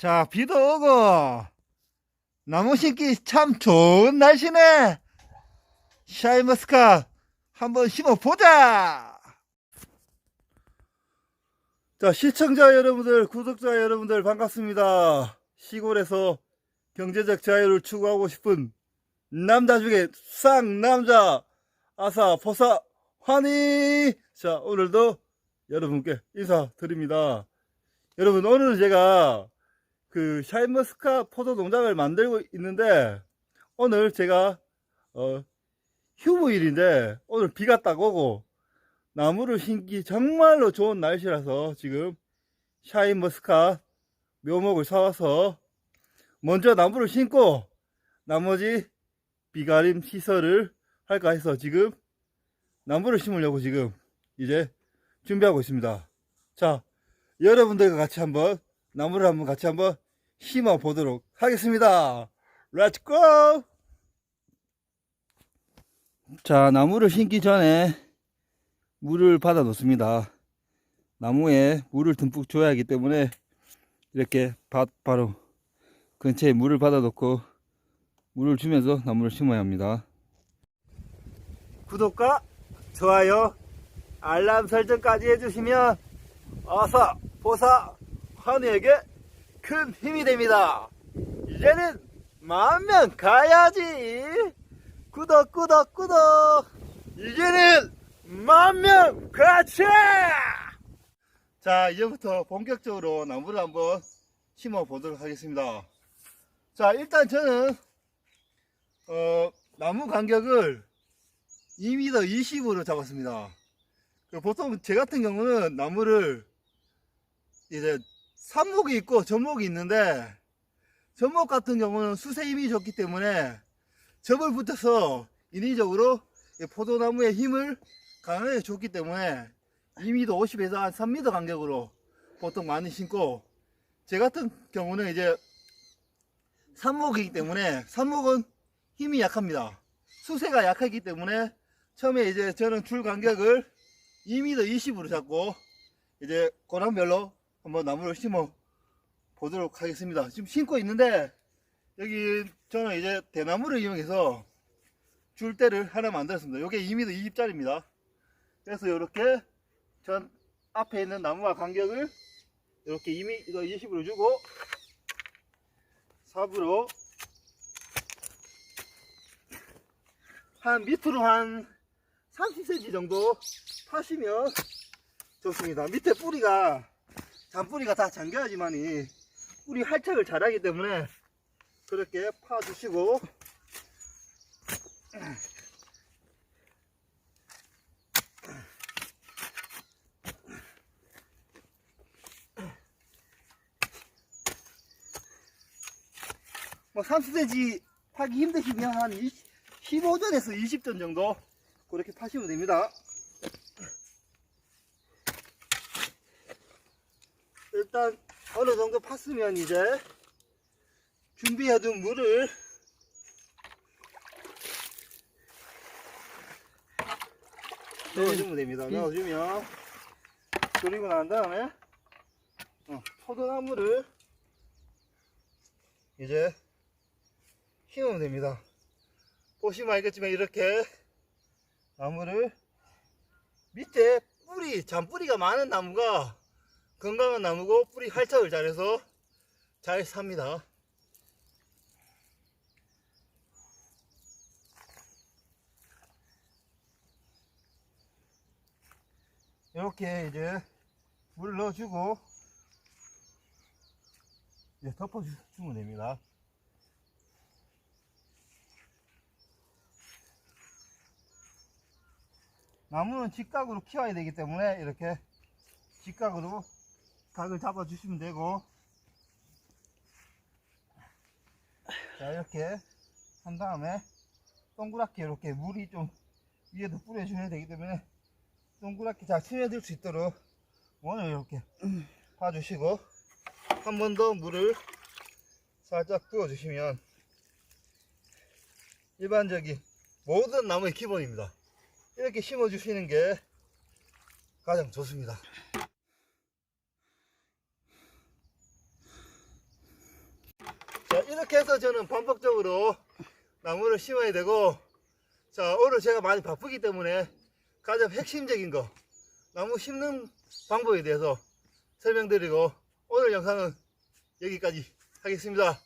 자, 비도 오고, 나무 심기 참 좋은 날씨네. 샤인머스카 한번 심어보자! 자, 시청자 여러분들, 구독자 여러분들 반갑습니다. 시골에서 경제적 자유를 추구하고 싶은 남자 중에 쌍남자 아사 포사 환희 자 오늘도 여러분께 인사드립니다 여러분 오늘은 제가 그 샤인머스카 포도 농장을 만들고 있는데 오늘 제가 어, 휴무일인데 오늘 비가 딱 오고 나무를 심기 정말로 좋은 날씨라서 지금 샤인머스카 묘목을 사와서 먼저 나무를 심고 나머지 비가림 시설을 할까 해서 지금 나무를 심으려고 지금 이제 준비하고 있습니다. 자, 여러분들과 같이 한번 나무를 한번 같이 한번 심어 보도록 하겠습니다. 렛츠 고! 자, 나무를 심기 전에 물을 받아 놓습니다. 나무에 물을 듬뿍 줘야 하기 때문에 이렇게 밭 바로 근처에 물을 받아 놓고 물을 주면서 나무를 심어야 합니다. 구독과 좋아요, 알람 설정까지 해주시면 어서 보사 환우에게 큰 힘이 됩니다. 이제는 만명 가야지. 구독 구독 구독. 이제는 만명 가자. 자 이제부터 본격적으로 나무를 한번 심어 보도록 하겠습니다. 자 일단 저는 어, 나무 간격을 2m 20으로 잡았습니다. 그 보통 제 같은 경우는 나무를 이제 삽목이 있고 접목이 있는데 접목 같은 경우는 수세 힘이 좋기 때문에 접을 붙여서 인위적으로 이 포도나무의 힘을 강하게 줬기 때문에 2m 50에서 한 3m 간격으로 보통 많이 심고 제 같은 경우는 이제 삽목이기 때문에 삽목은 힘이 약합니다. 수세가 약하기 때문에 처음에 이제 저는 줄 간격을 2m 20으로 잡고 이제 고랑별로 한번 나무를 심어 보도록 하겠습니다. 지금 심고 있는데 여기 저는 이제 대나무를 이용해서 줄대를 하나 만들었습니다. 이게 2m 20짜리입니다. 그래서 이렇게 전 앞에 있는 나무와 간격을 이렇게 2m 20으로 주고 삽으로 한 밑으로 한 30cm 정도 파시면 좋습니다. 밑에 뿌리가 잔뿌리가 다 잠겨야지만이 뿌리 활착을 잘하기 때문에 그렇게 파주시고 뭐 30cm 파기 힘드시면 한 20, 15전에서 20전 정도 그렇게 파시면 됩니다. 일단 어느 정도 팠으면 이제 준비해둔 물을 넣어주면 됩니다. 넣어주면 그리고 난 다음에 어, 포도나무를 이제 심으면 됩니다. 보시면 알겠지만 이렇게 나무를 밑에 뿌리, 잔뿌리가 많은 나무가 건강한 나무고 뿌리 활착을 잘해서 잘 삽니다. 이렇게 이제 물 넣어주고 이제 덮어주면 됩니다. 나무는 직각으로 키워야 되기 때문에 이렇게 직각으로 각을 잡아 주시면 되고 자 이렇게 한 다음에 동그랗게 이렇게 물이 좀 위에도 뿌려주셔야 되기 때문에 동그랗게 잘 스며들 수 있도록 원을 이렇게 봐주시고 한 번 더 물을 살짝 부어주시면 일반적인 모든 나무의 기본입니다. 이렇게 심어 주시는 게 가장 좋습니다. 이렇게 해서 저는 반복적으로 나무를 심어야 되고 자 오늘 제가 많이 바쁘기 때문에 가장 핵심적인 거 나무 심는 방법에 대해서 설명드리고 오늘 영상은 여기까지 하겠습니다